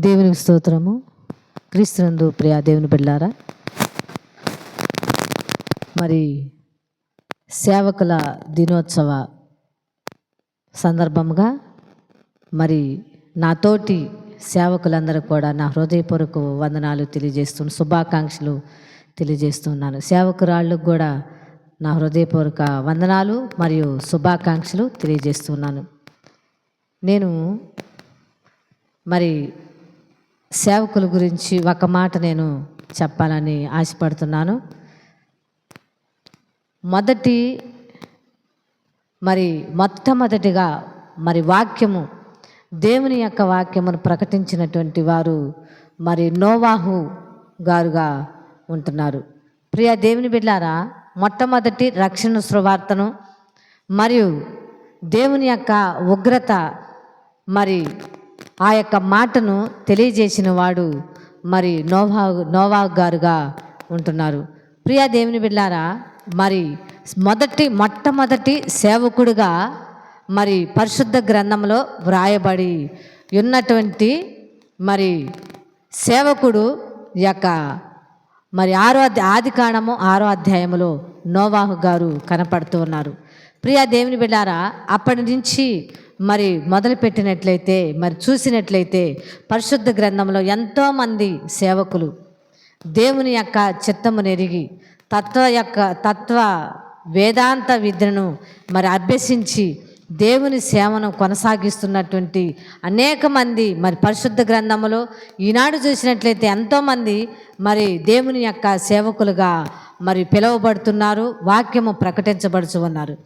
దేవునికి స్తోత్రము. క్రీస్తునందు ప్రియ దేవుని బిడ్డారా మరి సేవకుల దినోత్సవ సందర్భంగా మరి నాతోటి సేవకులందరూ కూడా నా హృదయపూర్వక వందనాలు తెలియజేస్తున్నాను శుభాకాంక్షలు తెలియజేస్తున్నాను. సేవకురాళ్ళకు కూడా నా హృదయపూర్వక వందనాలు మరియు శుభాకాంక్షలు తెలియజేస్తున్నాను. నేను మరి సేవకుల గురించి ఒక మాట నేను చెప్పాలని ఆశపడుతున్నాను. మొదటి మరి మొట్టమొదటిగా మరి వాక్యము దేవుని యొక్క వాక్యమును ప్రకటించినటువంటి వారు మరి నోవాహు గారుగా ఉంటున్నారు. ప్రియ దేవుని బిడ్డారా మొట్టమొదటి రక్షణ సువార్తను మరియు దేవుని యొక్క ఉగ్రత మరి ఆ యొక్క మాటను తెలియజేసిన వాడు మరి నోవా నోవా గారుగా ఉంటున్నారు. ప్రియా దేవుని బిడ్డారా మరి మొదటి మొట్టమొదటి సేవకుడుగా మరి పరిశుద్ధ గ్రంథంలో వ్రాయబడి ఉన్నటువంటి మరి సేవకుడు యొక్క మరి ఆరో ఆది కాండము ఆరో అధ్యాయములో నోవాహు గారు కనపడుతూ ఉన్నారు. ప్రియా దేవుని బిడ్డారా అప్పటి నుంచి మరి మొదలుపెట్టినట్లయితే మరి చూసినట్లయితే పరిశుద్ధ గ్రంథంలో ఎంతోమంది సేవకులు దేవుని యొక్క చిత్తము నెరిగి తత్వ యొక్క తత్వ వేదాంత విద్యను మరి అభ్యసించి దేవుని సేవను కొనసాగిస్తున్నటువంటి అనేక మంది మరి పరిశుద్ధ గ్రంథములో ఈనాడు చూసినట్లయితే ఎంతోమంది మరి దేవుని యొక్క సేవకులుగా మరి పిలువబడుతున్నారు వాక్యము ప్రకటించబడుచు ఉన్నారు.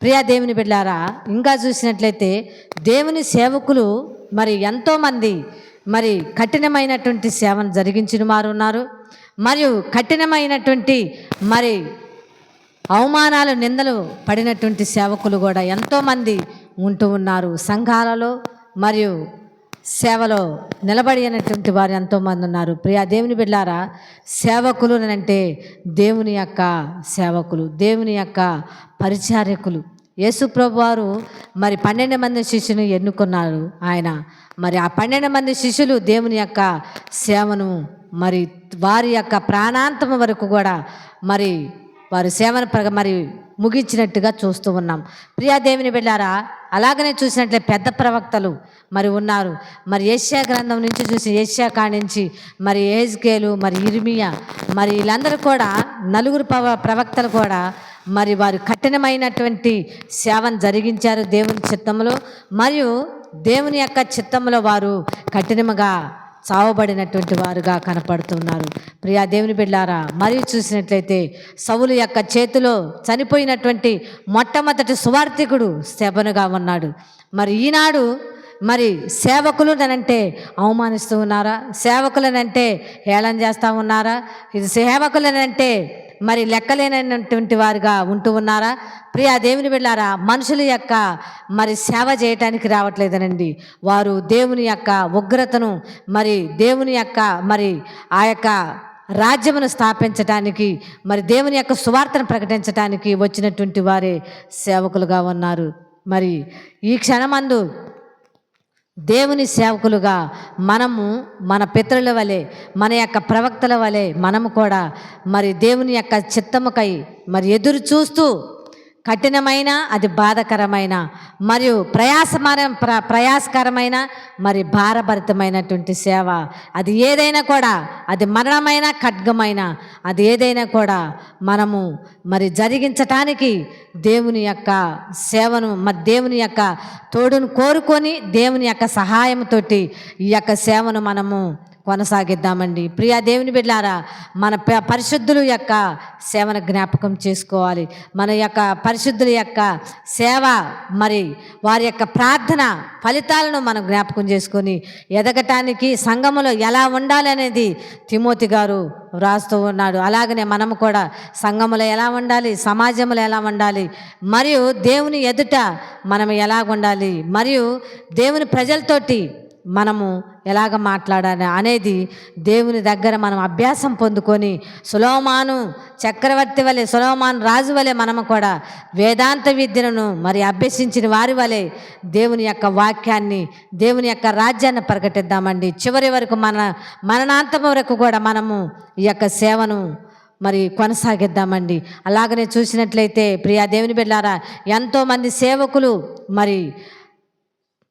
ప్రియా దేవుని బిడ్డారా ఇంకా చూసినట్లయితే దేవుని సేవకులు మరి ఎంతోమంది మరి కఠినమైనటువంటి సేవను జరిగించిన వారు ఉన్నారు. మరియు కఠినమైనటువంటి మరి అవమానాలు నిందలు పడినటువంటి సేవకులు కూడా ఎంతోమంది ఉంటూ ఉన్నారు. సంఘాలలో మరియు సేవలో నిలబడినటువంటి వారు ఎంతోమంది ఉన్నారు. ప్రియా దేవుని బిడ్డారా సేవకులు అంటే దేవుని యొక్క సేవకులు దేవుని యొక్క పరిచారకులు. యేసుప్రభు వారు మరి పన్నెండు మంది శిష్యుని ఎన్నుకున్నారు ఆయన. మరి ఆ పన్నెండు మంది శిష్యులు దేవుని యొక్క సేవను మరి వారి యొక్క ప్రాణాంతం వరకు కూడా మరి వారి సేవను మరి ముగించినట్టుగా చూస్తూ ఉన్నాం. ప్రియా దేవుని బిడ్డారా అలాగనే చూసినట్లే పెద్ద ప్రవక్తలు మరి ఉన్నారు. మరి ఏషియా గ్రంథం నుంచి చూసి ఏషియా కానించి మరి ఏజ్కేలు మరి ఇర్మియా మరి వీళ్ళందరూ కూడా నలుగురు ప్రవ ప్రవక్తలు కూడా మరి వారు కఠినమైనటువంటి సేవను జరిగించారు దేవుని చిత్తంలో మరియు దేవుని యొక్క చిత్తంలో వారు కఠినముగా చావబడినటువంటి వారుగా కనపడుతున్నారు. ప్రియా దేవుని బిడ్డారా మరియు చూసినట్లయితే సవులు యొక్క చేతిలో చనిపోయినటువంటి మొట్టమొదటి సువార్థికుడు శబనుగా ఉన్నాడు. మరి ఈనాడు మరి సేవకులు అంటే అవమానిస్తూ ఉన్నారా? సేవకులనంటే హేళన చేస్తూ ఉన్నారా? ఇది సేవకులనంటే మరి లెక్కలేనటువంటి వారుగా ఉంటూ ఉన్నారా? ప్రియా దేవుని వెళ్ళారా మనుషుల యొక్క మరి సేవ చేయటానికి రావట్లేదనండి. వారు దేవుని యొక్క ఉగ్రతను మరి దేవుని యొక్క మరి ఆ యొక్క రాజ్యమును స్థాపించటానికి మరి దేవుని యొక్క సువార్తను ప్రకటించటానికి వచ్చినటువంటి వారే సేవకులుగా ఉన్నారు. మరి ఈ క్షణమందు దేవుని సేవకులుగా మనము మన పితరుల వలె మన యొక్క ప్రవక్తల వలె మనము కూడా మరి దేవుని యొక్క చిత్తముకై మరి ఎదురు చూస్తూ కఠినమైన అది బాధకరమైన మరియు ప్రయాసమర ప్ర ప్రయాసకరమైన మరి భారభరితమైనటువంటి సేవ. అది ఏదైనా కూడా అది మరణమైన ఖడ్గమైన అది ఏదైనా కూడా మనము మరి జరిగించటానికి దేవుని యొక్క సేవను మా దేవుని యొక్క తోడును కోరుకొని దేవుని యొక్క సహాయంతోటి ఈ యొక్క సేవను మనము కొనసాగిద్దామండి. ప్రియా దేవుని బిడ్డారా మన ప- పరిశుద్ధుల యొక్క సేవను జ్ఞాపకం చేసుకోవాలి. మన యొక్క పరిశుద్ధుల యొక్క సేవ మరి వారి యొక్క ప్రార్థన ఫలితాలను మనం జ్ఞాపకం చేసుకొని ఎదగటానికి సంఘములో ఎలా ఉండాలి అనేది తిమోతి గారు వ్రాస్తూ ఉన్నాడు. అలాగనే మనము కూడా సంఘములో ఎలా ఉండాలి? సమాజంలో ఎలా ఉండాలి? మరియు దేవుని ఎదుట మనం ఎలా ఉండాలి మరియు దేవుని ప్రజలతోటి మనము ఎలాగ మాట్లాడాలి అనేది దేవుని దగ్గర మనం అభ్యాసం పొందుకొని సులోమాను చక్రవర్తి వలె సులోమాను రాజు వలె మనము కూడా వేదాంత విద్యను మరి అభ్యసించిన వారి వలె దేవుని యొక్క వాక్యాన్ని దేవుని యొక్క రాజ్యాన్ని ప్రకటిద్దామండి. చివరి వరకు మన మరణాంతం వరకు కూడా మనము ఈ యొక్క సేవను మరి కొనసాగిద్దామండి. అలాగనే చూసినట్లయితే ప్రియా దేవుని బిడ్డారా ఎంతోమంది సేవకులు మరి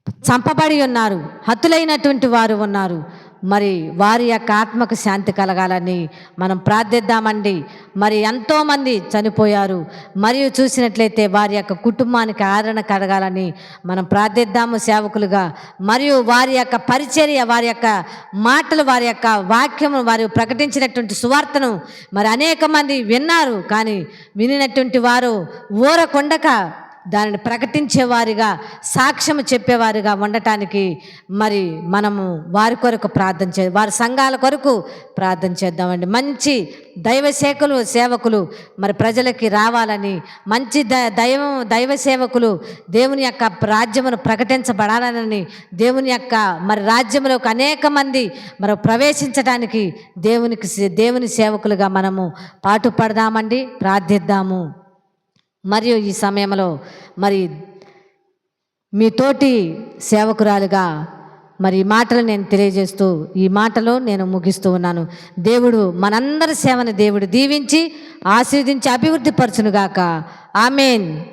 చంపబడి ఉన్నారు హతులైనటువంటి వారు ఉన్నారు. మరి వారి యొక్క ఆత్మకు శాంతి కలగాలని మనం ప్రార్థిద్దామండి. మరి ఎంతోమంది చనిపోయారు. మరియు చూసినట్లయితే వారి యొక్క కుటుంబానికి ఆదరణ కలగాలని మనం ప్రార్థిద్దాము సేవకులుగా. మరియు వారి యొక్క పరిచర్య వారి యొక్క మాటలు వారి యొక్క వాక్యము వారు ప్రకటించినటువంటి సువార్తను మరి అనేక మంది విన్నారు. కానీ వినినటువంటి వారు ఊరకొండక దానిని ప్రకటించేవారిగా సాక్ష్యము చెప్పేవారిగా ఉండటానికి మరి మనము వారి కొరకు ప్రార్థన చే వారి సంఘాల కొరకు ప్రార్థన చేద్దామండి. మంచి దైవ సేవకులు సేవకులు మరి ప్రజలకి రావాలని మంచి ద దైవం దైవ సేవకులు దేవుని యొక్క రాజ్యమును ప్రకటించబడాలని దేవుని యొక్క మరి రాజ్యంలోకి అనేక మంది మరి ప్రవేశించడానికి దేవునికి సే- దేవుని సేవకులుగా మనము పాటుపడదామండి. ప్రార్థిద్దాము. మరియు ఈ సమయంలో మరి మీ తోటి సేవకురాలుగా మరి ఈ మాటలు నేను తెలియజేస్తూ ఈ మాటలు నేను ముగిస్తూ ఉన్నాను. దేవుడు మనందరి సేవని దేవుడు దీవించి ఆశీర్వదించి అభివృద్ధి పరచునుగాక. ఆమెన్.